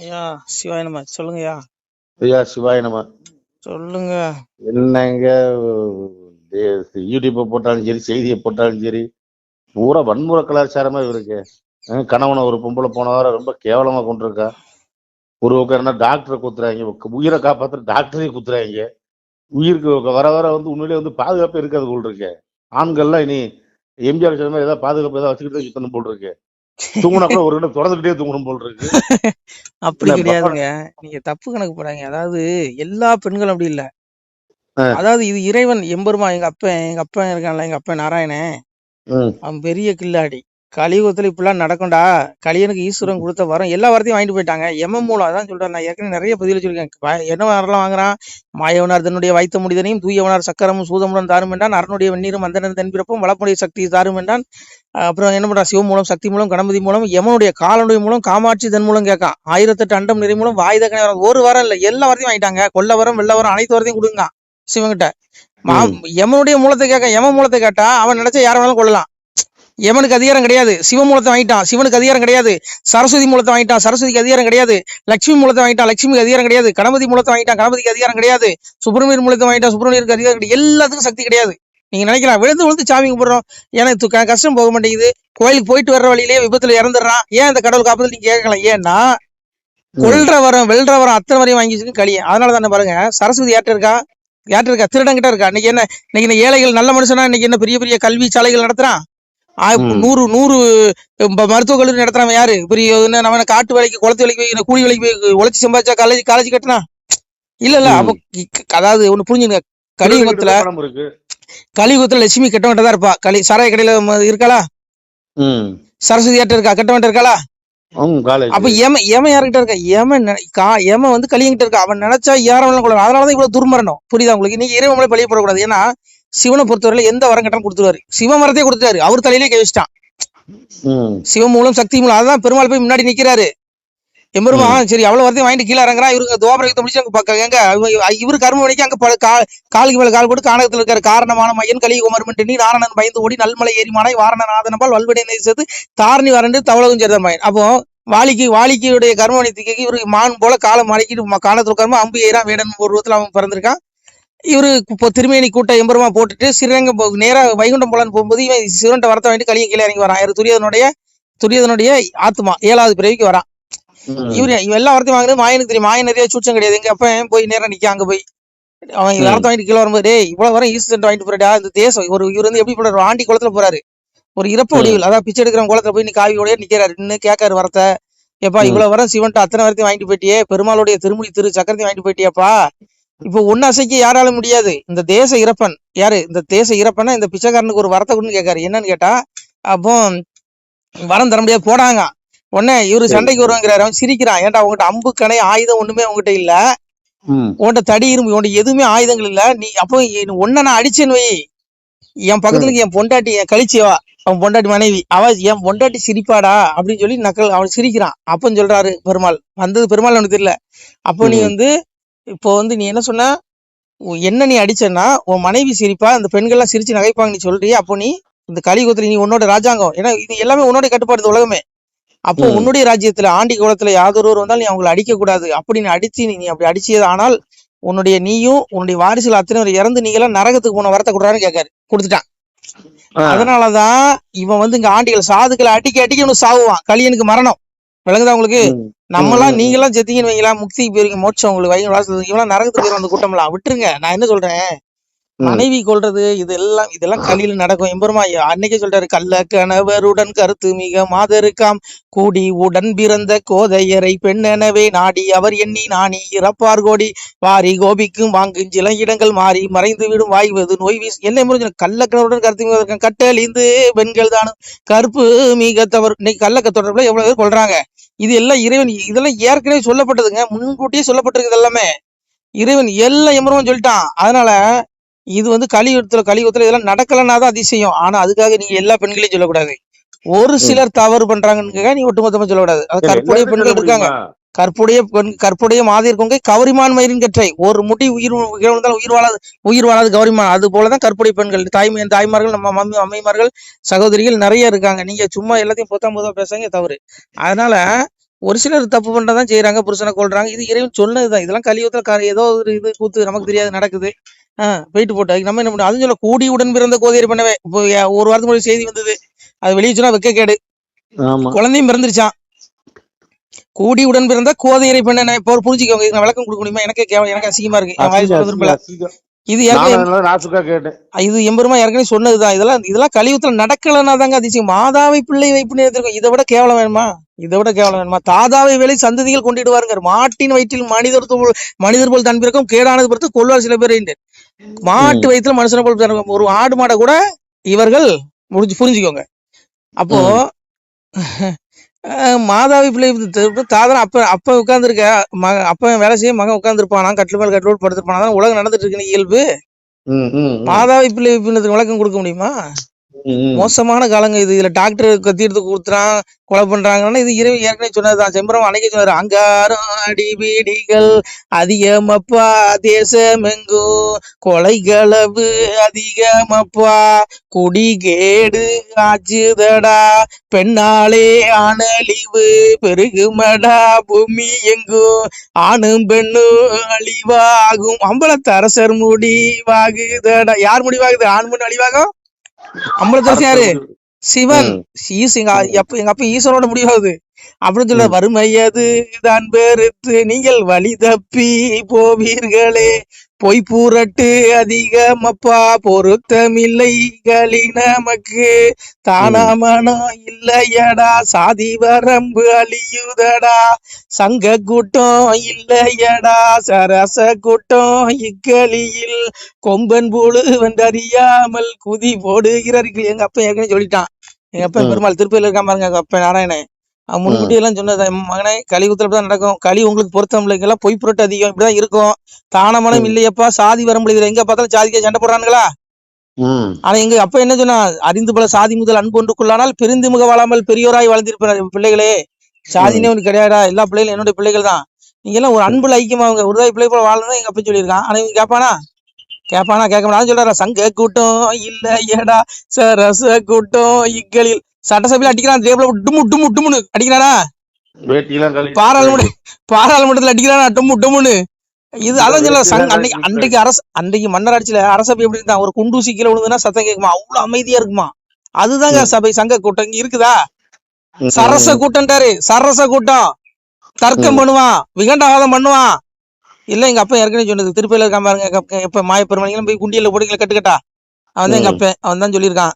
ஐயா சிவாய நம்ம சொல்லுங்கய்யா ஐயா. சிவாய நம்ம சொல்லுங்க. என்னங்க யூடியூப்பை போட்டாலும் சரி செய்தியை போட்டாலும் சரி பூரா வன்முறை கலாச்சாரமா இருக்கு கணவனை ஒரு பொம்பளை போன வாரம் ரொம்ப கேவலமா கொண்டிருக்கா. ஒரு உட்காருனா டாக்டரை குத்துறாங்க உயிரை காப்பாத்துற டாக்டரையும் குத்துறாங்க. உயிருக்கு வர வர வந்து உண்மையிலேயே வந்து பாதுகாப்பு இருக்காது போல் இருக்கு. ஆண்கள்லாம் இனி எம்ஜிஆர் சொன்ன மாதிரி ஏதாவது பாதுகாப்பு ஏதாவது வச்சுக்கிட்டு சுத்தணும் போல் இருக்கு. தூங்குனா கூட ஒரு இடம் தொடர்ந்துகிட்டே தூங்கணும் போல் இருக்கு. அப்படி கிடையாதுங்க. நீங்க தப்பு கணக்கு போடாங்க அதாவது எல்லா பெண்களும் அப்படி இல்ல. அதாவது இது இறைவன் எம்பெருமா எங்க அப்பன் எங்க அப்பன் இருக்கான்ல எங்க அப்பன் நாராயணன். அவன் பெரிய கில்லாடி. கலியுகத்துல இப்படிலாம் நடக்கும்டா. கலியனுக்கு ஈஸ்வரன் கொடுத்த வரம் எல்லா வரத்தையும் வாங்கிட்டு போயிட்டாங்க. எம மூலம் அதான் சொல்றேன். நான் ஏற்கனவே நிறைய பதிவு சொல்லியிருக்கேன். என்ன வரலாம் வாங்குறான்? மாயவனார் தன்னுடைய வைத்த முடிதனையும் தூயவனார் சக்கரமும் சூதமுடன் தாரும் என்றான். அரணுடைய வெந்நீரும் மந்தனன் தென்பிறப்பும் வளப்புடைய சக்தி தாரும் என்றான். அப்புறம் என்ன பண்றான்? சிவம் மூலம் சக்தி மூலம் கணபதி மூலம் யமனுடைய காலனுடைய மூலம் காமாட்சி தன் மூலம் கேட்கான். ஆயிரத்தெட்டு அண்டம் நிறை மூலம் வாயுத கணை வரம். ஒரு வாரம் இல்ல எல்லா வரத்தையும் வாங்கிட்டாங்க. கொல்ல வரம் வெள்ள வரம் அனைத்து வரத்தையும் கொடுங்க. ம். யமனுடைய மூலத்தை கேட்க யம மூலத்தை கேட்டா அவன் நினைச்சா யார வேணாலும் கொள்ளலாம் யமனுக்கு அதிகாரம் கிடையாது? சிவ மூலத்தை வாங்கிட்டான். சிவனுக்கு அதிகாரம் கிடையாது. சரஸ்வதி மூலத்தை வாங்கிட்டான். சரஸ்வதிக்கு அதிகாரம் கிடையாது. லட்சுமி மூலத்தை வாங்கிட்டான். லட்சுமிக்கு அதிகாரம் கிடையாது. கணபதி மூலத்தை வாங்கிட்டான். கணபதிக்கு அதிகாரம் கிடையாது. சுப்பிரமணியர் மூலத்தை வாங்கிட்டான். சுப்பிரமணியருக்கு அதிகாரம் கிடையாது. எல்லாத்துக்கும் சக்தி கிடையாது. நீங்க நினைக்கலாம். விழுந்து விழுந்து சாமி கும்பிடுறோம். எனக்கு கஷ்டம் போக மாட்டேங்குது. கோயிலுக்கு போயிட்டு வர்ற வழியிலேயே விபத்துல இறந்துடுறான். ஏன் இந்த கடவுள் காப்பதில் நீங்க கேட்கலாம் ஏன்னா கொல்ற வரம் வெல்ற வரம் அத்தனை வரையும் வாங்கி வச்சுக்கு களியன். அதனால தானே பாருங்க சரஸ்வதி யார்ட்ட இருக்கா? யார்ட்ட இருக்கா? திருடங்கிட்ட இருக்கா? இன்னைக்கு என்ன இன்னைக்கு இந்த ஏழைகள் நல்ல மனுஷனா இன்னைக்கு என்ன பெரிய பெரிய கல்வி சாலைகள் நடத்துறான். நூறு நூறு ம- மருத்துவக் கல்லூரி நடத்துறவன் யாரு? பெரிய என்ன நம்ம காட்டு வேலைக்கு குளத்து வேலைக்கு போய் கூலி வேலைக்கு போய் உழைச்சி சம்பாதிச்சா காலேஜ் காலேஜ் கட்டினா? இல்ல இல்ல. அப்போ அதாவது ஒண்ணு புரிஞ்சுங்க. கலியுகத்துல கலியுகத்துல லட்சுமி கெட்டவன்ட்ட தான் இருப்பா. களி சாராய கடையில இருக்காளா? சரஸ்வதி யார்ட்ட இருக்கா? கெட்டவன்ட்ட இருக்காளா? ம் காலேஜ் அப்ப ஏம ஏம யார்கிட்ட இருக்கா? ஏம கா ஏம வந்து கலியங்கிட்ட இருக்கா? அவன் நினைச்சா யாரும் கொள்ளலாம் அதனாலதான் இவ்வளவு துர்மரணம். புரியுதா உங்களுக்கு? இன்னைக்கு இறைவன் பழிய போடக்கூடாது. ஏன்னா சிவனை பொறுத்தவரையில எந்த வரம் கட்டணம் கொடுத்துருவாரு? சிவ மரத்தையே கொடுத்துட்டாரு. அவர் தலையிலே கை வச்சிட்டான். ம். சிவம் மூலம் சக்தி மூலம் அதான் பெருமாள் போய் முன்னாடி நிக்கிறாரு. எம்பெருமா சரி அவ்வளவு வரத்தையும் வாங்கிட்டு கீழே இறங்குறான் இவருக்கு துவாபர யுத்தம் முடிச்சு அங்க எங்க இவ- இவரு கர்ம மணிக்கு அங்க காலுக்கு மேல கால் போட்டு கானகத்துல இருக்காரு. காரணமான மையன் கலி குமர்மன் நீ நாரணன் பயந்து ஓடி நல்மலை ஏறிமானாய் வாரணன் ஆதனபால் வல்வடை சேர்த்து தாரணி வரண்டு தவளகும் சேர்ந்த மயன். அப்போ வாலிக்கு வாலிக்குடைய கர்மணித்துக்கு இவரு மான் போல காலம் மலைக்கிட்டு காணத்துல உட்காருமா அம்பு ஏறா வேடன் ஒரு ரூபத்துல அவன் பிறந்திருக்கான். இவரு இப்போ திருமேனி கூட்ட எம்பெருமா போட்டுட்டு ஸ்ரீரங்கம் போ- நேரா வைகுண்டம் போலான்னு போகும்போது இவன் சிவன்ட்ட வரத்தை வாங்கிட்டு கலியை கீழே இறங்கி வரான். யாரு துரியதனுடைய துரியதனுடைய ஆத்மா ஏழாவது பிறவிக்கு வரான். இவரு இவன் எல்லா வரத்தையும் வாங்குறது மாயனுக்கு தெரியும். மாயன் நிறைய சூச்சம் கிடையாது. எங்க அப்ப போய் நேரா நிக்க அங்க போய்? அவன். வரத்தை வாங்கிட்டு கீழே வரும்போது டேய் இவ்வளவு வரம் ஈஸ்ட் வாங்கிட்டு போறடா இந்த தேசம் ஒரு இவர் வந்து எப்படி போறாரு? ஆண்டி குளத்துல போறாரு. ஒரு இறப்பு. வடிவில். அதான் பிச்சை எடுக்கிற குளத்துல போய் நீ காவியோடய நிக்கிறாரு. நின்னு கேட்காரு வரத்தை. ஏப்பா. இவ்வளவு வரம் சிவன்ட்ட அத்தனை வரத்தையும் வாங்கிட்டு போயிட்டியே. பெருமாளுடைய திருமுடி திரு சக்கரத்தையும் வாங்கிட்டு போயிட்டியாப்பா. இப்போ ஒன்னு அசைக்க யாரால முடியாது? இந்த தேச இறப்பன். யாரு? இந்த தேச இறப்பனை இந்த பிச்சைக்காரனுக்கு ஒரு வரத்தை கொடுன்னு கேட்காரு. என்னன்னு கேட்டா அப்போ வரம் தர முடியாது போடாங்க. உடனே இவரு. சண்டைக்கு வருவாங்கிறாரு. அவன் சிரிக்கிறான். ஏன்டா உங்ககிட்ட அம்பு கணை ஆயுதம் ஒண்ணுமே உங்ககிட்ட இல்ல. உன்கிட்ட தடி இரும்பு உன்கிட்ட எதுவுமே ஆயுதங்கள் இல்ல. நீ அப்போ ஒன்ன நான் அடிச்சேன்னு வை. என் பக்கத்துல என் பொண்டாட்டி என் கழிச்சியவா அவன் பொண்டாட்டி மனைவி. அவ என் பொண்டாட்டி சிரிப்பாடா? அப்படின்னு சொல்லி நக்கல் அவன் சிரிக்கிறான். அப்பன்னு சொல்றாரு பெருமாள். வந்தது பெருமாள் அவனுக்கு தெரியல. அப்போ நீ. வந்து இப்போ வந்து நீ என்ன சொன்ன? என்ன நீ அடிச்சேன்னா உன் மனைவி சிரிப்பா அந்த பெண்கள்லாம் சிரிச்சு நகைப்பாங்க நீ சொல்றியா? அப்போ நீ இந்த கலியுகத்துல நீ உன்னோட ராஜாங்கம். ஏன்னா இது எல்லாமே உன்னோட கட்டுப்பாடு உலகமே. அப்போ. உன்னுடைய ராஜ்யத்துல ஆண்டி குலத்துல யாதொருவர் வந்தாலும் நீ அவங்களை அடிக்க கூடாது. அப்படி நீ அடிச்சு நீ நீ அப்படி அடிச்சது ஆனால் உன்னுடைய நீயும் உன்னுடைய வாரிசுல அத்தனை பேர் இறந்து நீங்க எல்லாம் நரகத்துக்கு போன வரத்தை கொடுறான்னு கேட்காரு. கொடுத்துட்டான். அதனாலதான் இவன் வந்து இங்க ஆண்டிகள் சாதுக்களை அடிக்க அடிக்க சாவுவான். கலியனுக்கு மரணம். விளங்குதா உங்களுக்கு ம். நம்மலாம் ம். நீங்க எல்லாம் செத்தீங்கன்னு வைங்களா முக்திக்கு போயிருங்க மோட்சம் உங்களுக்கு வைங்க வாசல் இவெல்லாம் நரகத்துக்கு போயிரும் அந்த கூட்டம்லாம் விட்டுருங்க நான் என்ன சொல்றேன். மனைவி கொள்றது இதெல்லாம் இதெல்லாம் கலியில நடக்கும். எம்பெருமா அன்னைக்கே சொல்றாரு கல்ல கணவருடன் கருத்து மிக மாதருக்காம். கூடி உடன் பிறந்த கோதையரை பெண்ணெனவே நாடி அவர் எண்ணி நாணி இறப்பார் கோடி. வாரி கோபிக்கும் வாங்கும் சில இடங்கள் மாறி மறைந்து விடும் வாய்வது நோய் வீசு என்ன முடிஞ்சு கணவருடன் கருத்து மிக கட்டழிந்து பெண்கள் தானும். கருப்பு மிக தவறு இன்னைக்கு கள்ளக்க தொடர்புல எவ்வளவு பேர் கொள்றாங்க இது எல்லாம் இறைவன் இதெல்லாம் ஏற்கனவே சொல்லப்பட்டதுங்க. முன்கூட்டியே சொல்லப்பட்டிருக்கு எல்லாமே. இறைவன் எல்லாம் எம்பருமான்னு சொல்லிட்டான். அதனால இது வந்து கலியுகத்துல கலியுகத்துல இதெல்லாம் நடக்கலன்னா தான் அதிசயம். ஆனா அதுக்காக நீங்க எல்லா பெண்களையும் சொல்லக்கூடாது. ஒரு சிலர் தவறு பண்றாங்கன்னு நீ ஒட்டுமொத்தமா சொல்லக்கூடாது. அது கற்புடைய பெண்கள் இருக்காங்க? கற்புடைய பெண் கற்புடைய மாதிர் கொங்கை கவரிமான் மயிரின் கற்றை. ஒரு முடி உயிர் இருந்தாலும் உயிர் வாழாது உயிர் வாழாது கவரிமான். அது போலதான் கற்புடைய பெண்கள். தாய்மை தாய்மார்கள் நம்ம மம்மி அம்மைமார்கள் சகோதரிகள் நிறைய இருக்காங்க. நீங்க சும்மா எல்லாத்தையும் பொத்தாம் பொதுவா பேசுங்க தவறு. அதனால ஒரு சிலர் தப்பு பண்றதான் செய்யறாங்க புருஷனை கொள்றாங்க இது இறைவன் சொன்னதுதான். இதெல்லாம் கலியுகத்துல ஏதோ ஒரு இது கூத்து நமக்கு தெரியாது நடக்குது. ஆஹ் போயிட்டு போட்டு நம்ம என்ன பண்ணணும் அதுவும் சொல்ல கூடியுடன் பிறந்த கோதையர் பண்ணவே. இப்போ ஒரு வாரத்துக்கு முன்னாடி செய்தி வந்தது. அது வெளியே சொன்னா வெக்க கேடு குழந்தையும் பிறந்துருச்சான் கூடி உடன் பிறந்த கோதையரை பெண்ண இப்போ புரிஞ்சுக்கோங்க. நான் விளக்கம் கொடுக்க முடியுமா எனக்கே எனக்கு அசிங்கமா இருக்கு. இது நாசுக்கா கேட்டேன். இது எம்பெருமா ஏற்கனவே சொன்னதுதான். இதெல்லாம் இதெல்லாம் கலியுகத்துல நடக்கலன்னா தாங்க அதிசயம். மாதாவை பிள்ளை வைப்புன்னு இருக்கும் இதை விட கேவலம் வேணுமா? இதை விட கேவலம் வேணுமா? தாதாவை வேலை சந்ததிகள் கொண்டிடுவாருங்க. மாட்டின் வயிற்றில் மனிதர் மனிதர் போல் தன் பிறக்கும் கேடானது பொறுத்து கொள்வார் சில பேர். மாட்டு வயிற்றுல மனுஷனை போல் தன் ஒரு ஆடு மாடை கூட இவர்கள் முடிஞ்சு புரிஞ்சுக்கோங்க. அப்போ மாதாவி பிள்ளை தாதா அப்ப அப்ப உட்கார்ந்துருக்க மக அப்ப வேலை செய்ய மகன் உட்கார்ந்துருப்பானா கட்டில் மேல கட்டிலோடு படுத்திருப்பானா உலகம் நடந்துட்டு இருக்குன்னு இயல்பு. மாதாவி பிள்ளை விளக்கம் கொடுக்க முடியுமா. மோசமான காலங்க இது. இதுல டாக்டர் கத்தி எடுத்து கொடுத்துறான் கொலை பண்றாங்கன்னா இது இரவு ஏற்கனவே சொன்னதுதான். செம்பரம் அன்னைக்கே சொன்னாரு அங்காரம் அடிபிடிகள் அதிகமப்பா தேசமெங்கோ கொலைகளவு அதிகமப்பா குடிகேடு ஆச்சுதடா பெண்ணாலே ஆனழிவு பெருகுமடா பூமி எங்கும் ஆணும் பெண்ணும் அழிவாகும். அம்பலத்தரசர் முடிவாகுதடா யார் முடிவாகுது ஆண் பெண் அழிவாகும்? அம்பலத்தரசன் யாரு? சிவன். எங்க அப்ப எங்க அப்பா ஈஸ்வரோட முடிவாகுது அப்படின்னு சொல்ல வறுமையது தான் பெருத்து நீங்கள் வழி தப்பி போவீர்களே. பொய் பூரட்டு அதிகமப்பா பொருத்தமில்லை களி நமக்கு. தானா மனம் இல்லையடா சாதி வரம்பு அழியுதடா. சங்க கூட்டம் இல்லையடா சரச கூட்டம் இக்களியில் கொம்பன் புழு வந்தறியாமல் குதி போடுகிறார்கள் எங்க அப்பா ஏற்கனவே சொல்லிட்டான். எங்க அப்பா. பெருமாள் திருப்பதியில இருக்கான் பாருங்க எங்க அப்பா நாராயணன். முன்கூட்டி எல்லாம் சொன்னது மகனே கலியுகத்துல தான் நடக்கும். களி உங்களுக்கு பொருத்தம் இல்லைங்களா பொய் புரட்டு அதிகம். இப்படிதான் இருக்கும். தானமனம் ம். இல்லையப்பா. சாதி வரம்பு இதுல எங்க பார்த்தாலும் சாதிக்க சண்டை போடுறானுங்களா. ஆனா எங்க அப்பா என்ன சொன்னா அறிந்து பல சாதி முதல் அன்பு ஒன்றுக்குள்ளானால் பெரிந்து முக வாழாமல் பெரியோராய் வாழ்ந்திருப்பார் பிள்ளைகளே. சாதினே ஒன்று கிடையாதா எல்லா பிள்ளைகளும் என்னுடைய பிள்ளைகள் தான். நீங்க எல்லாம் ஒரு அன்புல ஐக்கியமாவுங்க ஒருதாய் பிள்ளை போல வாழணும் எங்க அப்பா சொல்லியிருக்கான். ஆனா இவங்க கேட்பானா? கேட்பானா? கேட்க மாட்டான்னு சொல்றாரா? சங்க கூட்டம் இல்ல ஏடா சரச கூட்டம் இக்களில் சட்டசபையில அடிக்கிறான் டேபிள டுமு டுமு டுமுன்னு அடிக்கிறானா? பாராளுமன்ற பாராளுமன்றத்துல அடிக்கிறானா? டுமு டுமுன்னு இது அதான் சொல்ல அன்னைக்கு அன்றைக்கு அரசு அன்றைக்கு மன்னர் ஆட்சியில அரசபை எப்படி இருந்தா? ஒரு குண்டூசி கீழே விழுந்துன்னா சத்தம் கேட்குமா? அவ்வளவு அமைதியா இருக்குமா? அதுதாங்க. சபை சங்க கூட்டம். இங்க இருக்குதா. சரச கூட்டம்ட்டாரு. சரச கூட்டம். தர்க்கம். பண்ணுவான். விகண்டவாதம் பண்ணுவான். இல்ல எங்க அப்பா ஏற்கனவே சொன்னது. திருப்பியில இருக்கான் பாருங்க எப்ப மாய பெருமணிகளும் போய் குண்டியில போடுங்கள கட்டுக்கட்டா? அவன் தான் எங்க ம். அப்பா. அவன் தான் சொல்லியிருக்கான்.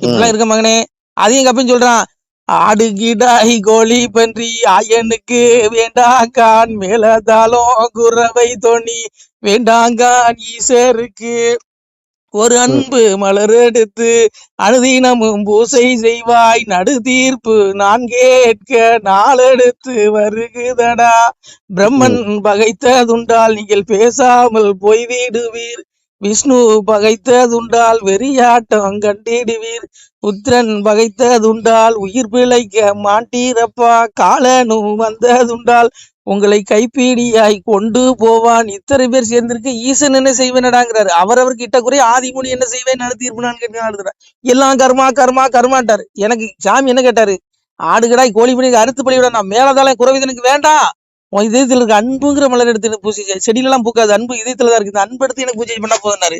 இப்படிலாம் ம். இருக்க மகனே. அதையும் அப்பன் சொல்றான் ஆடு கிடாய் கோழி பன்றி ஆயனுக்கு வேண்டாங்கான் மேலதாலும் குறவை தோணி வேண்டாங்கான் ஈசருக்கு. ஒரு அன்பு மலர் எடுத்து அனுதினமும் பூசை செய்வாய் நடு தீர்ப்பு நான் கேட்க நாளெடுத்து வருகுதடா. பிரம்மன் பகைத்ததுண்டால் நீங்கள் பேசாமல் போய்விடுவீர். விஷ்ணு பகைத்ததுண்டால் வெறியாட்டம் கண்டிடுவீர். புத்திரன் வகைத்ததுண்டால் உயிர் பிழைக்க மாட்டீரப்பா. காலனும் வந்ததுண்டால் உங்களை கைப்பீடியாய் கொண்டு போவான். இத்தனை பேர் சேர்ந்திருக்கு. ஈசன் என்ன செய்வேனடாங்கிறாரு. அவரவர் கிட்ட குறை ஆதிமுனி என்ன செய்வேன் நடு தீர்ப்புனான்னு கேட்டு எல்லாம் கர்மா கர்மா கர்மாட்டாரு எனக்கு சாமி என்ன கேட்டாரு? ஆடுகடாய் கோழி பண்ணி அறுத்து பலிவிட நான் மேலதால குறவிதனுக்கு வேண்டாம் உன் இதயத்துல இருக்க அன்புங்கிற மலர் எடுத்து எனக்கு பூஜை. செடியிலலாம் பூக்காது. அன்பு இதயத்துல தான் இருக்கு. இந்த அன்பு எடுத்து எனக்கு பூஜை பண்ணா போதுனாரு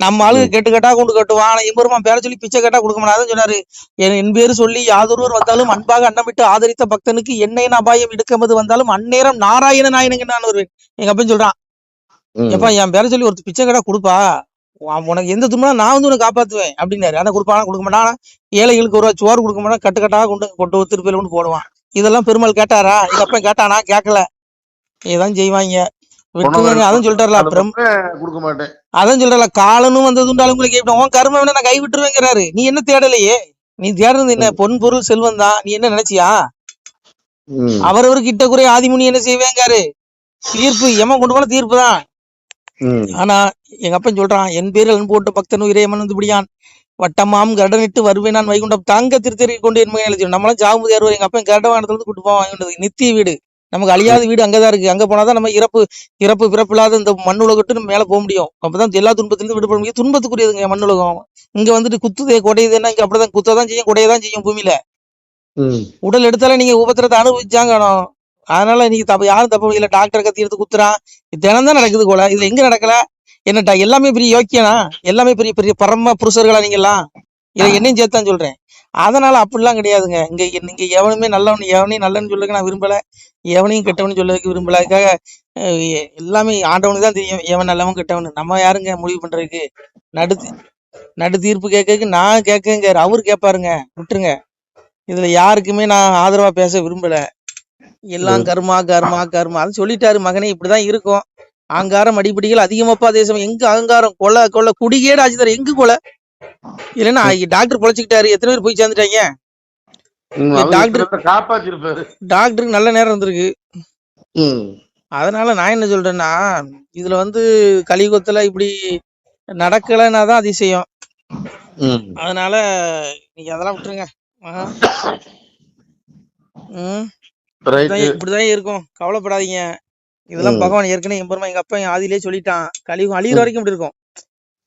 நம்ம ம். கேட்டு கேட்டா கொண்டு கட்டுவான் ஆனா பேர சொல்லி பிச்சை கேட்டா கொடுக்க மாட்டாதுன்னு சொன்னாரு. என் என் பேரு சொல்லி யாதொருவர் வந்தாலும் அன்பாக அன்னமிட்டு ஆதரித்த பக்தனுக்கு என்னையின் அபாயம் இடுக்கமது வந்தாலும் அந்நேரம் நாராயண நாயனங்க நான் வருவேன் எங்க அப்பன் சொல்றான். எப்பா என் பேர சொல்லி ஒரு பிச்சை கடை கொடுப்பா. உன் உனக்கு எந்த துன்பம் நான் வந்து உனக்கு காப்பாத்துவேன். அப்படின்னாரு. ஆனா கொடுப்பானா? கொடுக்க மாட்டான். ஏழைகளுக்கு ஒரு ரூபா சோறு கொடுக்க மாட்டான். கட்டு கட்டா கொண்டு கொண்டு திருப்பியில கொண்டு போடுவான். இதெல்லாம் பெருமாள் கேட்டாரா? எங்க அப்பன் கேட்டானா? கேட்கல இதான் செய்வாங்க. விட்டுருங்க அதான் சொல்லிட்டாருல பிரம் கொடுக்க மாட்டேன். அதான் சொல்றல காலனும் வந்தது உண்டாலும் உங்களுக்கு கேட்போம் உன் கர்ம வேணா நான் கை விட்டுருவேங்கிறாரு. நீ என்ன தேடலையே? நீ தேடுறது என்ன? பொன் பொருள் செல்வம் தான். நீ என்ன நினைச்சியா. அவரவர் கிட்ட குறை ஆதிமுனி என்ன செய்வேங்காரு? தீர்ப்பு எமன் கொண்டு போன தீர்ப்பு தான். ஆனா எங்க அப்பன் சொல்றான் என் பேரில் அன்பு போட்டு பக்தன் உயிரேமன் வந்து பிடியான் வட்டமாம் கடனிட்டு வருவேன் நான் வைகுண்டம். தங்க திருத்தறி கொண்டு என் மகன் நம்மளாம் ஜாமுதி அறுவர் எங்க அப்பன் கரடவானத்துல இருந்து கூட்டு போவான் வைகுண்டத்துக்கு. நித்திய வீடு. நமக்கு அழியாத வீடு அங்கதான் இருக்கு. அங்க போனாதான் நம்ம இறப்பு இறப்பு பிறப்பு இல்லாத இந்த மண்ணுலகட்டு நம்ம மேல போக முடியும். அப்பதான் எல்லா துன்பத்திலிருந்து விடுபட முடியும். துன்பத்துக்குரியதுங்க மண்ணுலகம் இங்க வந்துட்டு குத்துதே கொடையுதுன்னா இங்க அப்படிதான் குத்ததான் செய்யும் கொடையதான் செய்யும் பூமியில. உடல் எடுத்தாலே நீங்க உபத்திரத்தை அனுபவிச்சாங்கணும் அதனால நீங்க தப்பு யாரும் தப்பு இல்ல டாக்டர் கத்தி எடுத்து குத்துறான். இது தினம் தான் நடக்குது போல. இதுல எங்க நடக்கல? என்னட்டா எல்லாமே பெரிய யோக்கியனா? எல்லாமே பெரிய பெரிய பரம புருஷர்களா நீங்க எல்லாம் இதை என்னையும் சேர்த்தான் சொல்றேன். அதனால அப்படிலாம் கிடையாதுங்க. இங்க நீங்க எவனுமே நல்லவன் எவனையும் நல்லவன்னு சொல்லுங்க நான் விரும்பல. எவனையும் கெட்டவனு சொல்லதுக்கு விரும்பல. அதுக்காக எல்லாமே ஆண்டவனுக்கு தான் தெரியும். எவன் நல்லவன் கெட்டவன். நம்ம யாருங்க முடிவு பண்றதுக்கு? நடு நடு தீர்ப்பு கேட்கறதுக்கு நான் கேட்கங்க அவரு கேட்பாருங்க. விட்டுருங்க. இதுல யாருக்குமே நான் ஆதரவா பேச விரும்பல. எல்லாம் கர்மா கர்மா கர்மா. அது சொல்லிட்டாரு மகனே. இப்படிதான் இருக்கும். ஆங்காரம் அடிப்படிகள் அதிகமாப்பா தேசம் எங்க அகங்காரம் கொலை கொலை குடிகேடு ஆச்சு தர எங்க கொலை? இல்லைன்னா டாக்டர் பொழைச்சிக்கிட்டாரு. எத்தனை பேர் போய் சேர்ந்துட்டாங்க? டாக்டர் காப்பாத்திருப்பாரு. டாக்டருக்கு நல்ல நேரம் இருந்திருக்கு. அதனால நான் என்ன சொல்றேன்னா இதுல வந்து கலியுகத்துல இப்படி நடக்கலைன்னா தான் அதிசயம். அதனால நீங்க அதெல்லாம் விட்டுருங்க. இப்படிதான் இருக்கும். கவலைப்படாதீங்க. இதெல்லாம். பகவான் ஏற்கனவே எம்பெருமா எங்க அப்பா என் ஆதியிலே சொல்லிட்டான். கலியுகம் அழியிற வரைக்கும் இப்படி இருக்கும்.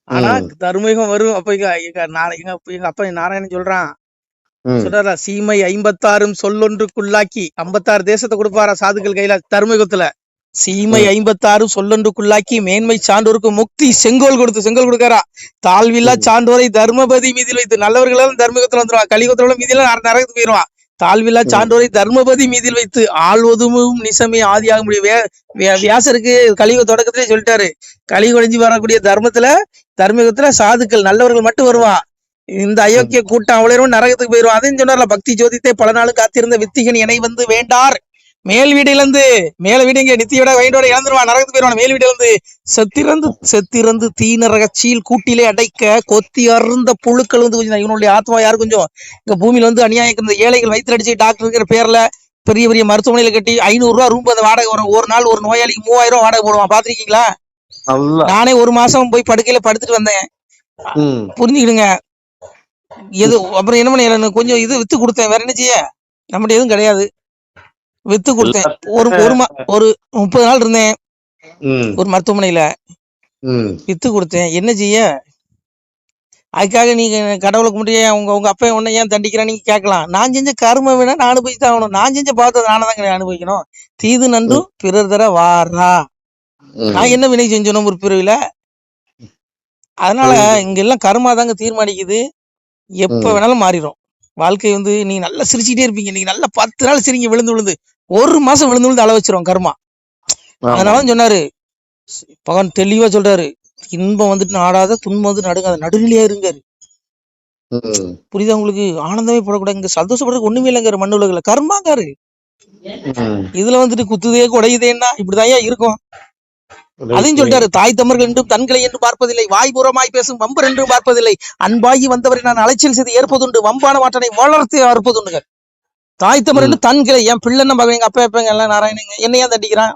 ஆனா. தருமயுகம் வரும். அப்ப எங்க எங்க எங்க அப்பா- எங்க அப்பா நாராயணன் சொல்றான். ம். சொல்றாரா சீமை ஐம்பத்தாறும் சொல்லொன்றுக்குள்ளாக்கி ஐம்பத்தாறு தேசத்தை கொடுப்பாரா சாதுக்கள் கையில தருமயுகத்துல. சீமை ஐம்பத்தாறு சொல்லொன்றுக்குள்ளாக்கி மேன்மை சான்றோருக்கு முக்தி செங்கோல் கொடுத்து செங்கோல் கொடுக்காரா? தாழ்வில்லா. சான்றோரை தர்மபதி மீதில் வைத்து நல்லவர்களும் தர்மயுகத்துல வந்துருவான். கலியுகத்துல மீதில நரகத்துக்கு போயிருவான். தாழ்வில்லா. சான்றோரை தர்மபதி மீதில் வைத்து ஆள்வதும் நிசமே ஆதியாக முடியும். வியாசருக்கு கலியுக தொடக்கத்திலே சொல்லிட்டாரு. கலியுக ஒழிஞ்சு வரக்கூடிய தர்மத்துல தர்மயுகத்துல சாதுக்கள் நல்லவர்கள் மட்டும் வருவா. இந்த அயோக்கிய கூட்டம் அவ்வளவு நரகத்துக்கு போயிருவோம் அதையும் சொன்னார்ல பக்தி ஜோதித்தை பல நாளும் காத்திருந்த வித்திகன் இணை வந்து வேண்டார். மேல் வீடு இழந்து மேல வீடு இங்க நித்தியோட வயண்டோட இழந்துருவான் நரகத்துக்கு போயிருவான். மேல் வீடு இழந்து செத்திறந்து செத்திறந்து தீநரகச்சியில் கூட்டிலே அடைக்க கொத்தி அருந்த புழுக்கள் வந்து கொஞ்சம் இவனுடைய ஆத்மா யாரு கொஞ்சம் இங்க பூமியில வந்து அநியாயம் இந்த ஏழைகள் வயிற்று அடிச்சு டாக்டருங்கிற பேர்ல பெரிய பெரிய மருத்துவமனையில கட்டி ஐநூறு ரூபா ரூம் அந்த வாடகை வரும். ஒரு நாள் ஒரு நோயாளிக்கு மூவாயிரம் ரூபாய் வாடகை போடுவான். பாத்திருக்கீங்களா நானே ஒரு மாசம் போய் படுக்கையில படுத்துட்டு வந்தேன். புரிஞ்சுக்கிடுங்க. எது அப்புறம் என்ன பண்ண கொஞ்சம் இது வித்து கொடுத்தேன். வேற என்ன செய்ய? நம்மகிட்ட எதுவும் கிடையாது. வித்து கொடுத்தேன். ஒரு ஒரு ஒரு முப்பது நாள் இருந்தேன். ஒரு மருத்துவமனையில. வித்து கொடுத்தேன். என்ன செய்ய? அதுக்காக நீங்க கடவுளை கும்பிட்டு ஏன் உங்க உங்க அப்பா உன்னை ஏன் தண்டிக்கிறான் நீங்க கேட்கலாம். நான் செஞ்ச கர்மம் வேணா நான் அனுபவிச்சு தான் ஆகணும். நான் செஞ்ச பார்த்தது நானே தான் அனுபவிக்கணும். தீது நன்று பிறர் தர வாரா. நான் என்ன வினை செஞ்சனும் ஒரு பிறவில? அதனால இங்க எல்லாம் கர்மா தாங்க தீர்மானிக்குது. எப்ப. வேணாலும் மாறிடும் வாழ்க்கை வந்து நீங்க நல்லா சிரிச்சுட்டே இருப்பீங்க. நீங்க நல்லா பத்து நாள் சிரிங்க விழுந்து விழுந்து. ஒரு மாசம் விழுந்து விழுந்து அள வச்சிரும் கர்மா. ஆமா. அதனாலதான் சொன்னாரு. பகவான் தெளிவா சொல்றாரு. இன்பம் வந்துட்டு நாடாத துன்பம் வந்து நடுங்காத நடுநிலையா இருங்காரு. புரியுதா உங்களுக்கு? ஆனந்தமே படக்கூடாது. சந்தோஷப்படுறதுக்கு ஒண்ணுமே இல்லைங்கிற மண்ணு உலகில. கர்மாங்காரு. இதுல வந்துட்டு குத்துதே குடையுதேன்னா இப்படிதான் இருக்கும். அதையும் சொல்லிட்டாரு தாய் தமர்கள் என்றும் தன்களை என்று பார்ப்பதில்லை வாய்புறமாய் பேசும் வம்பர் என்றும் பார்ப்பதில்லை அன்பாகி வந்தவரை நான் அலைச்சல் செய்து ஏற்பதுண்டு வம்பான மாற்றனை வளர்த்து அறுப்பதுண்டுங்க தாய் தமர் என்று தன்களை என் பிள்ளைன்னு பார்க்க எங்க அப்பா எப்பங்க எல்லாம் நாராயணங்க என்னையா தண்டிக்கிறான்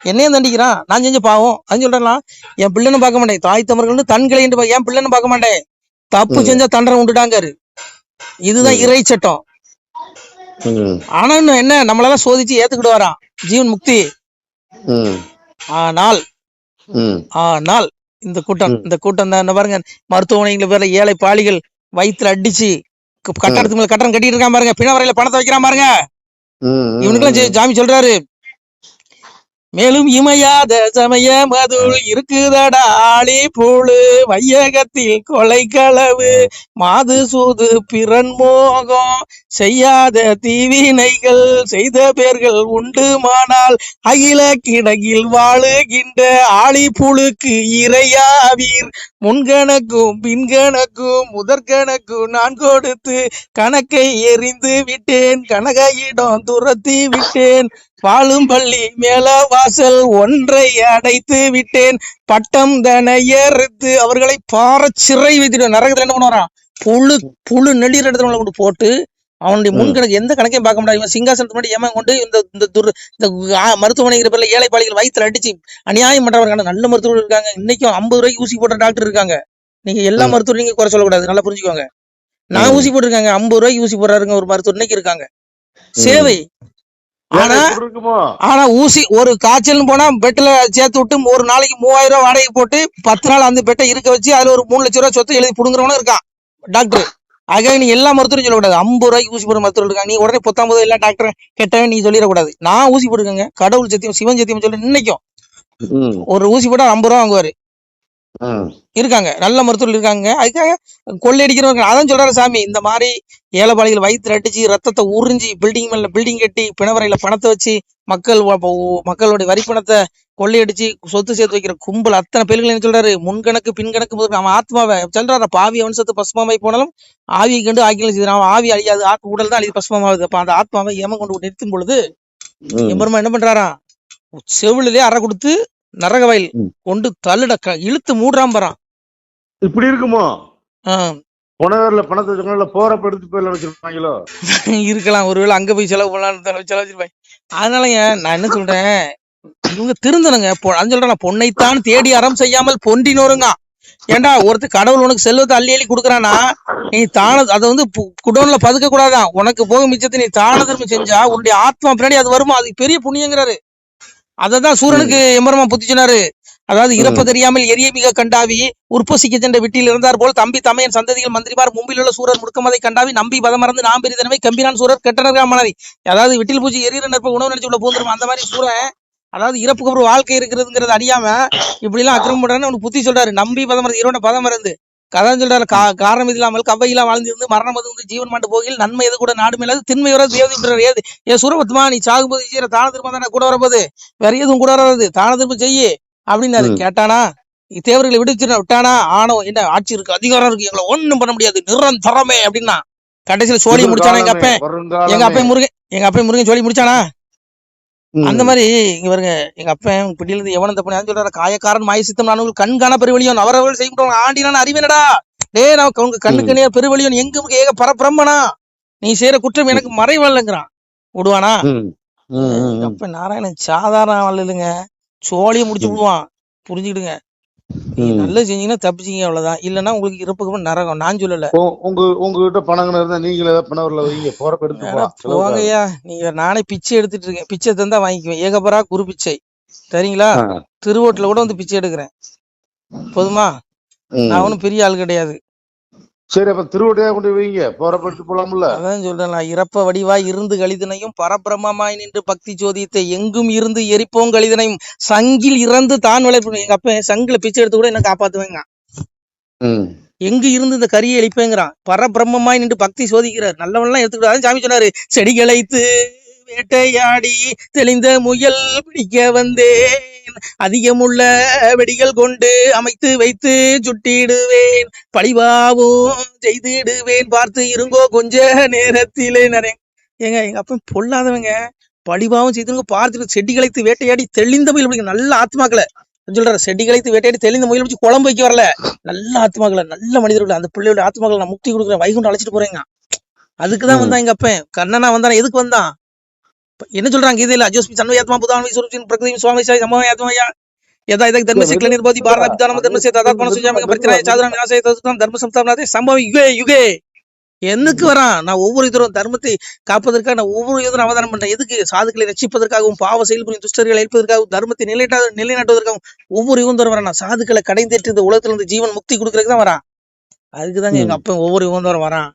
என்னையும் தண்டிக்கிறான் நான் செஞ்ச பாவம் அது சொல்றேன் என் பிள்ளைன்னு பார்க்க மாட்டேன் தாய் தமர்கள் தன்களை என்று என் பிள்ளைன்னு பார்க்க மாட்டேன் தப்பு. செஞ்சா தண்டனை உண்டுடாங்காரு இதுதான். இறை சட்டம். ஆனா இன்னும் என்ன நம்மளெல்லாம் சோதிச்சு ஏத்துக்கிட்டு வரான் ஜீவன் முக்தி. ஆனால். ஆனால் இந்த கூட்டம். இந்த கூட்டம் தான் பாருங்க மருத்துவமனைகள பேர்ல ஏழை பாலிகள் வயிற்றுல அடிச்சு கட்டடத்துக்கு மேல கட்டடம் கட்டிட்டு இருக்கான் பாருங்க பிணவரையில பணத்தை வைக்கிறான் பாருங்க ம். இவனுக்கெல்லாம் ஜெ- ஜாமி சொல்றாரு மேலும் இமையாத சமய மதுள் இருக்குதடா ஆளி பூளு வையகத்தில் கொலை களவு மாது சூது பிறன் மோகம் செய்யாத தீவினைகள் செய்த பேர்கள் உண்டுமானால் அகில கிடகில் வாழுகின்ற ஆளி புழுக்கு இரையாவீர். முன்கணக்கும் பின்கணக்கும் முதற்கணக்கும் நான் கொடுத்து கணக்கை எறிந்து விட்டேன் கனகையிடம் துரத்தி விட்டேன். வாழும் பள்ளி மேல வாசல் ஒன்றை அடைத்து விட்டேன். பட்டம் தன ஏறுத்து அவர்களை பாற சிறை வைத்துட்டு நரகத்துல என்ன பண்ணுவாராம் புழு புழு நெளிர இடத்துல கொண்டு போட்டு அவனுடைய ம். முன்கணக்கு எந்த கணக்கையும் பார்க்க முடியாது. இவன் சிங்காசனத்து முன்னாடி ஏமா கொண்டு இந்த இந்த துர் இந்த மருத்துவமனைங்கிற பேர்ல ஏழை பாலிகள் வயிற்றுல அடிச்சு அநியாயம் பண்றவங்க நல்ல மருத்துவர்கள் இருக்காங்க. இன்னைக்கும் ஐம்பது ரூபாய்க்கு ஊசி போடுற டாக்டர் இருக்காங்க. நீங்க எல்லா. மருத்துவரும் நீங்க குறை சொல்லக்கூடாது. நல்லா புரிஞ்சுக்கோங்க. நான். ஊசி போட்டிருக்காங்க. ஐம்பது ரூபாய்க்கு ஊசி போடுறாருங்க ஒரு மருத்துவர். இன்னைக்கு இருக்காங்க. சேவை ஆனா ஆனா ஊசி ஒரு காய்ச்சல்னு போனா பெட்ல சேர்த்து விட்டு ஒரு நாளைக்கு மூவாயிரம் ரூபாய் வாடகை போட்டு பத்து நாள் அந்த பெட்டை இருக்க வச்சு அதுல ஒரு மூணு லட்சம் ரூபாய் சொத்து எழுதி புடுங்குறவனும் இருக்கான். டாக்டர் ஆக நீ எல்லா மருத்துவரும் சொல்லக்கூடாது. ஐம்பது ரூபாய்க்கு ஊசி போடுற மருத்துவர் இருக்காங்க நீ உடனே பத்தொன்பது எல்லா டாக்டர் கெட்டவன் நீ சொல்லிடக்கூடாது. நான் ஊசி போட்டுக்கங்க. கடவுள் சத்தியம் சிவன் சத்தியம் சொல்லி இன்னைக்கும் ம், ஒரு ஊசி போட்டா ஐம்பது ரூபா வாங்குவாரு. இருக்காங்க. நல்ல மருத்துவர்கள் இருக்காங்க. அதுக்காக கொள்ளையடிக்கிறவங்க அதான் சொல்றாரு சாமி. இந்த மாதிரி ஏழைப்பாளிகள் வயிற்று அடிச்சு ரத்தத்தை உறிஞ்சி பில்டிங் மேல பில்டிங் கட்டி பிணவரையில பணத்தை வச்சு மக்கள் மக்களுடைய வரி பணத்தை கொள்ளையடிச்சு சொத்து சேர்த்து வைக்கிற கும்பல் அத்தனை பேர்கள் என்ன சொல்றாரு? முன்கணக்கு பின்கணக்கு முதல் அவன் ஆத்மாவை சொல்றாரு. பாவி வம்சத்து பஸ்மமாய் போனாலும் ஆவியை கண்டு ஆக்கியம் செய்தான் அவன் ஆவி அழியாது ஆத்ம உடல் தான் அழிது பஸ்மமாகுது அப்ப அந்த ஆத்மாவை ஏம கொண்டு நிறுத்தும் பொழுது. எம்பெருமா என்ன பண்றாராம்? செவிலிலே அறை கொடுத்து நரக வயல் ம். கொண்டு தள்ளுட இழுத்து மூடுறான் பறான். இப்படி இருக்குமோ? புனவேர்ல பணத்தை வச்சுக்கல போறப்ப எடுத்து போயில வச்சிருப்பாங்களோ? இருக்கலாம். ஒருவேளை அங்க போய் செலவு பண்ணலாம்னு செலவு செலவழிச்சிருப்பாங்க அதனாலங்க நான் என்ன சொல்றேன்? இவங்க திருந்தனுங்க. பொ- அது சொல்றேன் பொன்னைத்தான் தேடி அறம் செய்யாமல் பொன்றினோருங்க. ஏன்டா ஒருத்தர் கடவுள் உனக்கு செல்வத்தை அள்ளி அள்ளி கொடுக்குறானா நீ தான அதை வந்து குடோன்ல பதுக்க கூடாதான் உனக்கு போக மிச்சத்தை நீ தான தர்மம் செஞ்சா உன்னுடைய ஆத்மா பின்னாடி அது வருமா? அது பெரிய புண்ணியங்கிறாரு. அததான் சூரனுக்கு எம்பரமா புத்தி சொன்னாரு. அதாவது இறப்ப தெரியாமல் எரிய மிக கண்டாவி உற்பசிக்க சென்ற வீட்டில் இருந்தார் போல் தம்பி தமையன் சந்ததிகள் மந்திரிமார் மும்பில் உள்ள சூரர் முடுக்கமதை கண்டாவி நம்பி பதமறந்து நாம் பெரிதனவை கம்பினான் சூரர் கெட்டனர்கா மனதி அதாவது விட்டில் பூச்சி எரியற நெருப்ப உணவு நினைச்சு உள்ள பூந்துரும். அந்த மாதிரி சூரன் அதாவது இறப்புக்கு அப்புறம் வாழ்க்கை இருக்கிறதுங்கிறது அறியாம இப்படி எல்லாம் அக்கிரமம் பண்றான்னு அவனுக்கு புத்தி சொல்றாரு. நம்பி பதமறந்து இரவன பதமறந்து கதான் சொல்றாரு. கா காரணம் இல்லாமல் கவ்வையிலாம் வாழ்ந்திருந்து மரணம் அது வந்து ஜீவன் மாண்டு போகையில் நன்மை எது கூட நாடு மேலாது திண்மை வர தேவதை விட்டுறாரு ஏது ஏ சூரபத்மா நீ சாகும்போது செய்யற தான திரும்ப தானே கூட வரப்போகுது வேற எதுவும் கூட வராது. தான திரும்ப செய்யு. அப்படின்னாரு ம். கேட்டானா? தேவர்களை விடுச்சு விட்டானா? ஆணவம் என்ன ஆட்சி இருக்கு அதிகாரம் இருக்கு எங்களை ஒண்ணும் பண்ண முடியாது. நிரந்தரமே அப்படின்னா. கடைசியில சோழி முடிச்சானா எங்க அப்பன்? எங்க அப்பன் முருகன் எங்க அப்பன் முருகன் சோழி முடிச்சானா? அந்த மாதிரி இங்க பாருங்க எங்க அப்பன் பிடியில இருந்து எவனும் தப்பு சொல்றாரு காயக்காரன் மாய சித்தம் நான் கண் காண பெருவழியும் அவரவர்கள் செய்யும் ஆண்டினான் அறிவேனடா. டேய் நான் உங்க கண்ணுக்கு நேர் பெருவழியும் எங்க ஏக பரபிரம்மனா நீ செய்யற குற்றம் எனக்கு மறைவல்லங்கிறான். விடுவானா? அப்பன் நாராயணன் சாதாரண இல்லைங்க. சோழியை முடிச்சு விடுவான். புரிஞ்சுக்கிடுங்க. நீங்க நல்லது செஞ்சீங்கன்னா தப்பிச்சீங்க அவ்வளவுதான். இல்லைன்னா உங்களுக்கு இறப்புக்கு நரகம். நான் சொல்லல. உங்க உங்ககிட்ட பணம் இருந்தா நீங்களே ஏதாவது பணவரில் வைங்க. போறப்ப எடுத்து போங்கய்யா நீங்க நானே பிச்சை எடுத்துட்டு இருக்கேன். பிச்சை தந்தா வாங்கிக்குவேன். ஏகபரா குரு பிச்சை. சரிங்களா. திருவோட்டுல கூட வந்து பிச்சை எடுக்கிறேன். போதுமா. நான் ஒன்றும் பெரிய ஆள் கிடையாது. சரி அப்ப திருவடியா கொண்டு வைங்க. போறப்ப எடுத்து போலாம்ல. அதான் சொல்றேன் இறப்ப வடிவாய் இருந்து கழிதனையும் பரபிரமமாய் நின்று பக்தி ஜோதியத்தை எங்கும் இருந்து எரிப்போம் கழிதனையும் சங்கில் இறந்து தான் விளைப்பு எங்க அப்ப சங்கில பிச்சை எடுத்து கூட என்ன காப்பாத்துவேங்க. எங்க இருந்து இந்த கரியை எழிப்பேங்கிறான் பரபிரம்மமாய் நின்று பக்தி சோதிக்கிறார். நல்லவன்லாம் எடுத்துக்கிட்டு சாமி சொன்னாரு செடிகளைத்து வேட்டையாடி தெளிந்த முயல் பிடிக்க வந்தேன். அதிகமுள்ள வெடிகள் கொண்டு அமைத்து வைத்து சுட்டிடுவேன். பழிவாவும் செய்திடுவேன். பார்த்து இருங்கோ கொஞ்ச நேரத்திலே நிறைய ஏங்க எங்க அப்பன் பொல்லாதவங்க. பழிவாவும் செய்திருங்க பார்த்துட்டு செடிகளைத்து வேட்டையாடி தெளிந்த முயல் பிடிக்க. நல்ல ஆத்மாக்களை சொல்றாரு செடிகளைத்து வேட்டையாடி தெளிந்த முயல் பிடிச்சி குழம்பு வைக்க வரல. நல்ல ஆத்மாக்களை நல்ல மனிதர்கள் அந்த பிள்ளையோட ஆத்மாக்களை நான் முக்தி கொடுக்குறேன். வைகுண்டம் அழைச்சிட்டு போறேங்க. அதுக்குதான். வந்தான் எங்க அப்பன். கண்ணனா வந்தானா எதுக்கு வந்தான்? என்ன சொல்றாங்க? கீதையில அஜோஸ்மி சன்வயாத்மா புதான்மை சுரூபின் பிரகிருதி சுவாமி சாய் சமயாத்மாயா யதா இதக் தர்ம சிக்ல நிர்போதி பாரத விதானம தர்ம சே ததாத்மன சுஜாமிக பரித்ராய சாதுரம் விநாசய ததுகம் தர்ம சம்ஸ்தாபனாதே சம்பவம் யுகே யுகே. என்னக்கு வரான் நான் ஒவ்வொரு இதரும் தர்மத்தை காப்பதற்காக நான் ஒவ்வொரு இதரும் அவதானம் பண்றேன். எதுக்கு? சாதுக்களை ரட்சிப்பதற்காகவும் பாவ செயல் புரியும் துஷ்டர்களை அழிப்பதற்காகவும் தர்மத்தை நிலைநாட்ட நிலைநாட்டுவதற்காகவும் ஒவ்வொரு யுகந்தோறும் வரான். நான் சாதுக்களை கடைந்தேற்று இந்த உலகத்துல இருந்து ஜீவன் முக்தி கொடுக்கறதுக்கு தான் வரான். அதுக்குதாங்க எங்க ம். அப்பன் ஒவ்வொரு யுகந்தோறும் வரான்.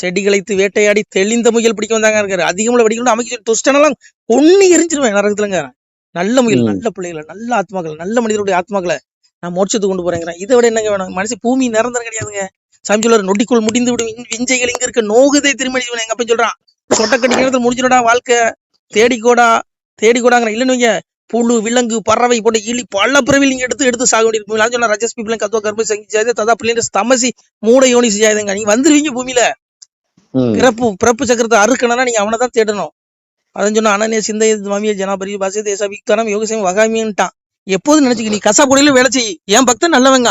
செடிகளைத்து வேட்டையாடி தெளிந்த முயல் பிடிக்க வந்தாங்க இருக்காரு. அதிகமுள்ள வெடிக்கணும் அமைக்க துஷ்டனெல்லாம் கொன்னு எரிஞ்சிருவேன் நரகத்துலங்க. நல்ல முயல். நல்ல பிள்ளைகளை நல்ல ஆத்மாக்கள் நல்ல மனிதருடைய ஆத்மாக்களை நான் மோட்சத்துக்கு கொண்டு போறேங்கிறேன். இதை விட என்னங்க வேணும்? மனுஷன் பூமி நிரந்தரம் கிடையாதுங்க. சாமி சொல்றாரு நொடிக்குள் முடிந்து விடும் விஞ்~ விஞ்சைகள் இங்க இருக்க. நோகுதே திருமணி எங்க அப்பன் சொல்றான். சொட்டக்கட்டி நேரத்தில் முடிஞ்சிடா வாழ்க்கை. தேடிக்கோடா தேடிக்கோடாங்கிற இல்லைன்னு வைங்க புழு விலங்கு பறவை போன்ற இலி பல பிறவில் நீங்க எடுத்து எடுத்து சாக வேண்டியிருக்கும் சொன்ன ரஜஸ் பீப்பிள் கத்துவ கர்ப்ப சங்கி ஜாயதே ததா பிள்ளைங்க தமசி மூட யோனி செய்யாதுங்க நீங்க வந்துருவீங்க பூமியில. பிறப்பு பிறப்பு சக்கரத்தை அறுக்கணும்னா நீங்க அவனை தான் தேடணும். அதான் சொன்னா அனநிய சிந்தை மாமிய ஜனாபரி பாசே தேச விக்தரம் யோகசேம் வகாமின்ட்டான். எப்போதும் நினைச்சுக்க நீ கசாப்புடையில வேலை செய். என் பக்தன் நல்லவங்க.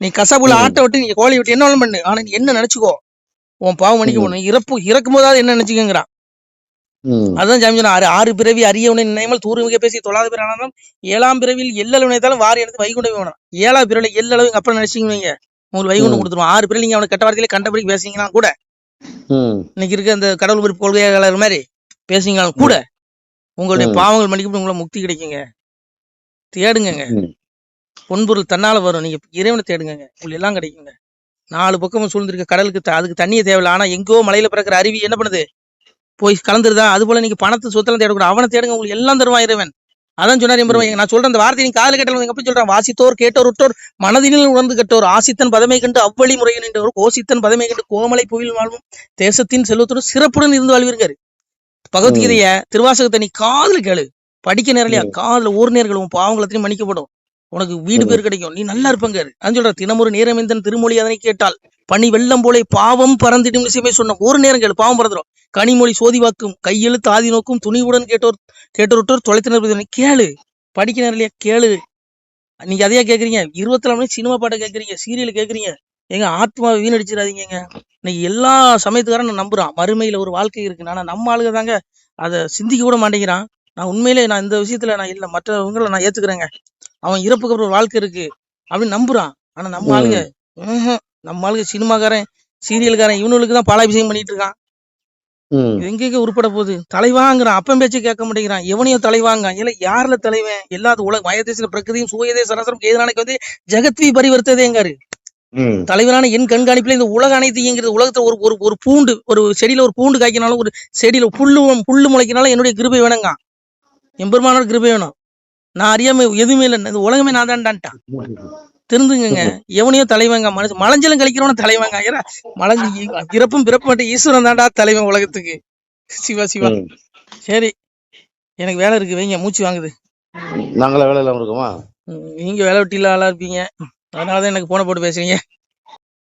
நீ கசாப்புல. ஆட்டை விட்டு நீ கோழி விட்டு என்ன பண்ணு. ஆனா நீ என்ன நினைச்சுக்கோ? உன் பாவம் மன்னிக்க ம். போகணும். இறப்பு இறக்கும் போதாவது என்ன நினைச்சுக்கங்கிறான்? ம். அதான் சாமி சொன்னா ஆறு ஆறு பிறவி அரியவனை நினைமல் மிக பேசி தொழாத பிற ஆனாலும் ஏழாம் பிறவியில் எல்லளவு நினைத்தாலும் வாரி எடுத்து வைகுண்டம் வேணும் ஏழாம் பிறவில எல்லளவு எங்க அப்பா நினைச்சிங்க உங்களுக்கு வைகுண்டம். கொடுத்துருவோம். ஆறு பிறவி நீங்க அவனை கெட்ட வார்த்தையில கண்டபடி பேசிங்கன்னா கூட. இன்னைக்கு இருக்க அந்த கடவுள் பொறுப்பு கொள்கையாளர் மாதிரி பேசிங்கனாலும் கூட உங்களுடைய. பாவங்கள் மன்னிக்கப்பட்டு உங்களை முக்தி கிடைக்குங்க. தேடுங்கங்க. ம். பொன்பொருள் தன்னால வரும். நீங்க இறைவனை தேடுங்கங்க. உங்களுக்கு எல்லாம் கிடைக்குங்க. நாலு பக்கமும் சூழ்ந்திருக்க கடலுக்கு அதுக்கு தண்ணியே தேவையில்ல. ஆனா எங்கோ மலையில பிறக்கிற அருவி என்ன பண்ணுது? போய் கலந்துருதா? அது போல நீங்க பணத்தை சொத்தெல்லாம் தேடக்கூடாது. அவனை தேடுங்க. உங்களுக்கு எல்லாம் தருவான் இறைவன். அதான் சொன்னார் எம்பெருமான் நான் சொல்றேன் அந்த வார்த்தை நீங்க காதல கேட்டாலும் எங்க அப்பா சொல்றேன்? வாசித்தோர் கேட்டோர் உற்றோர் மனதினில் உணர்ந்து கட்டோர். ஆசித்தன் பதமை கண்டு அவ்வழி முறையில் நின்றவர் கோசித்தன் பதமை கண்டு கோமலை புவியில் வாழ்வும் தேசத்தின் செல்வத்தோடு சிறப்புடன் இருந்து வாழ்வீர்கள் பகவத்கீதைய திருவாசகத்தை நீ காதுல கேளு. படிக்க நேரலையா காதுல ஒரு நேர்கள் உன் பாவங்களத்தையும் மன்னிக்கப்படும். உனக்கு வீடு பேர் கிடைக்கும். நீ நல்லா இருப்பங்க அது சொல்ற தினமொரு நேரமேந்தன் திருமொழி அதனை கேட்டால் பனி வெள்ளம் போலே பாவம் பறந்திடும் விஷயமே சொன்ன ஒரு நேரம் கேளு. பாவம் பறந்துடும் கனிமொழி சோதிவாக்கும் கையெழுத்து ஆதி நோக்கும் துணிவுடன் கேட்டோர் கேட்டோர் தொலைத்தினர் கேளு. படிக்க நேரலையா கேளு. நீங்க அதையா கேக்குறீங்க? இருபத்தி நாலு மணி சினிமா பாட்டை கேக்குறீங்க சீரியல் கேக்குறீங்க. எங்க ஆத்மாவை வீணடிச்சிடாதீங்க இன்னைக்கு எல்லா சமயத்துக்காரன் நான் நம்புறான். மறுமையில ஒரு வாழ்க்கை இருக்கு. ஆனா நம்ம ஆளுங்க தாங்க அதை சிந்திக்க கூட மாட்டேங்கிறான். நான் உண்மையிலே நான் இந்த விஷயத்துல நான் இல்ல. மற்றவங்களை நான் ஏத்துக்கிறேங்க. அவன் இறப்புக்கு அப்புறம் ஒரு வாழ்க்கை இருக்கு அப்படின்னு நம்புறான். ஆனா நம்ம ஆளுங்க. நம்ம ஆளுங்க சினிமாக்காரன் சீரியல்காரன் இவனுக்கு தான் பாலாபிஷேகம் பண்ணிட்டு இருக்கான். எங்கெங்க உருப்பட போகுது? தலைவாங்கிறான் அப்பன் பேச்சு கேட்க மாட்டேங்கிறான். எவனையும் தலைவாங்க இல்ல யாருல தலைவன்? எல்லாத்து உலக மயதேசில பிரகிருதியும் சூயதே சராசரம் கேதனானைக்கு வந்து ஜெகத்வி பரிவர்த்ததேங்காரு. தலைவரான என் கண்காணிப்புல இந்த உலக அனைத்து இயங்குறது உலகத்துல ஒரு ஒரு ஒரு பூண்டு ஒரு செடியில ஒரு பூண்டு காய்க்கினாலும் ஒரு செடியில புல்லு புல்லு முளைக்கினாலும் என்னுடைய கிருபை வேணுங்க? எம்பெருமானோட கிருபை வேணும். நான் அறியாம எதுவுமே இல்லை. இந்த உலகமே நான் தான்டான்ட்டான். திருந்துங்க எவனையோ தலைவங்க மனுஷன் மலஞ்சலம் கழிக்கிறவன தலைவங்க ஏன்னா மலஞ்சு இறப்பும் பிறப்பு மட்டும் ஈஸ்வரன் தான்டா தலைவன் உலகத்துக்கு. சிவா சிவா. சரி. எனக்கு வேலை இருக்கு வைங்க மூச்சு வாங்குது. நாங்களா வேலை இல்லாம இருக்கோமா நீங்க வேலை வெட்டி ஆளா இருப்பீங்க. அதனாலதான் எனக்கு போன போட்டு பேசுறீங்க.